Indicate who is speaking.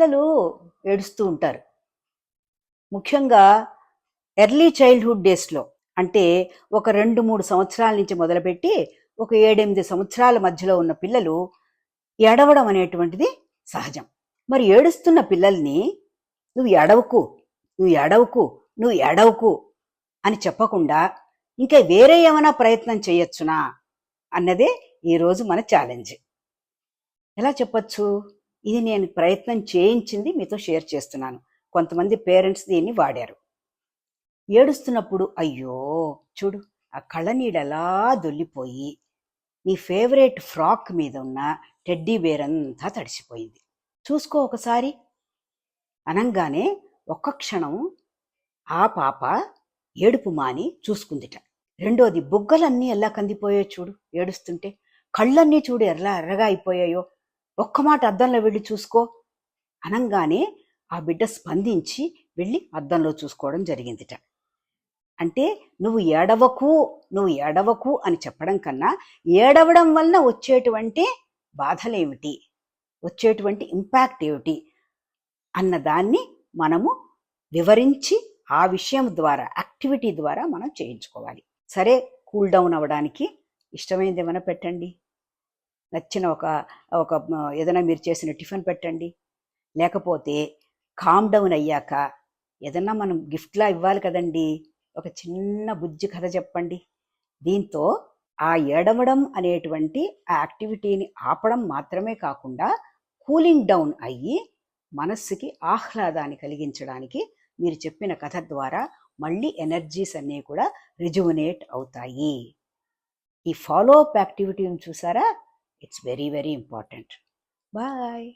Speaker 1: పిల్లలు ఏడుస్తూ ఉంటారు. ముఖ్యంగా ఎర్లీ చైల్డ్హుడ్ డేస్లో అంటే ఒక రెండు మూడు సంవత్సరాల నుంచి మొదలుపెట్టి ఒక ఏడెనిమిది సంవత్సరాల మధ్యలో ఉన్న పిల్లలు ఏడవడం అనేటువంటిది సహజం. మరి ఏడుస్తున్న పిల్లల్ని నువ్వు ఎడవకు నువ్వు ఎడవకు నువ్వు ఎడవకు అని చెప్పకుండా ఇంకా వేరే ఏమైనా ప్రయత్నం చేయొచ్చునా అన్నదే ఈరోజు మన ఛాలెంజ్. ఎలా చెప్పచ్చు? ఇది నేను ప్రయత్నం చేయించింది మీతో షేర్ చేస్తున్నాను. కొంతమంది పేరెంట్స్ దీన్ని వాడారు. ఏడుస్తున్నప్పుడు అయ్యో చూడు ఆ కళ్ళనీడలా దొల్లిపోయి నీ ఫేవరెట్ ఫ్రాక్ మీద ఉన్న టెడ్డీ బేర్ అంతా తడిసిపోయింది. చూసుకో ఒకసారి. అనంగానే ఒక్క క్షణం ఆ పాప ఏడుపు మాని చూసుకుందిట. రెండోది బుగ్గలన్నీ ఎలా కందిపోయాయో చూడు ఏడుస్తుంటే. కళ్ళన్నీ చూడు ఎర్రలా ఎర్రగా అయిపోయాయో. ఒక్క మాట అద్దంలో వెళ్ళి చూసుకో. అనంగానే ఆ బిడ్డ స్పందించి వెళ్ళి అద్దంలో చూసుకోవడం జరిగిందిట. అంటే నువ్వు ఏడవకు నువ్వు ఏడవకు అని చెప్పడం కన్నా ఏడవడం వలన వచ్చేటువంటి బాధలేమిటి? వచ్చేటువంటి ఇంపాక్ట్ ఏమిటి? అన్నదాన్ని మనము వివరించి ఆ విషయం ద్వారా యాక్టివిటీ ద్వారా మనం చేయించుకోవాలి. సరే కూల్ డౌన్ అవ్వడానికి ఇష్టమైనది ఏమైనా పెట్టండి. నచ్చిన ఒక ఒక ఏదైనా మీరు చేసిన టిఫిన్ పెట్టండి. లేకపోతే కామ్ డౌన్ అయ్యాక ఏదన్నా మనం గిఫ్ట్లా ఇవ్వాలి కదండి. ఒక చిన్న బుజ్జి కథ చెప్పండి. దీంతో ఆ ఏడవడం అనేటువంటి ఆ యాక్టివిటీని ఆపడం మాత్రమే కాకుండా కూలింగ్ డౌన్ అయ్యి మనస్సుకి ఆహ్లాదాన్ని కలిగించడానికి మీరు చెప్పిన కథ ద్వారా మళ్ళీ ఎనర్జీస్ అన్నీ కూడా రిజువనేట్ అవుతాయి. ఈ ఫాలో అప్ యాక్టివిటీని చూసారా? It's very very important bye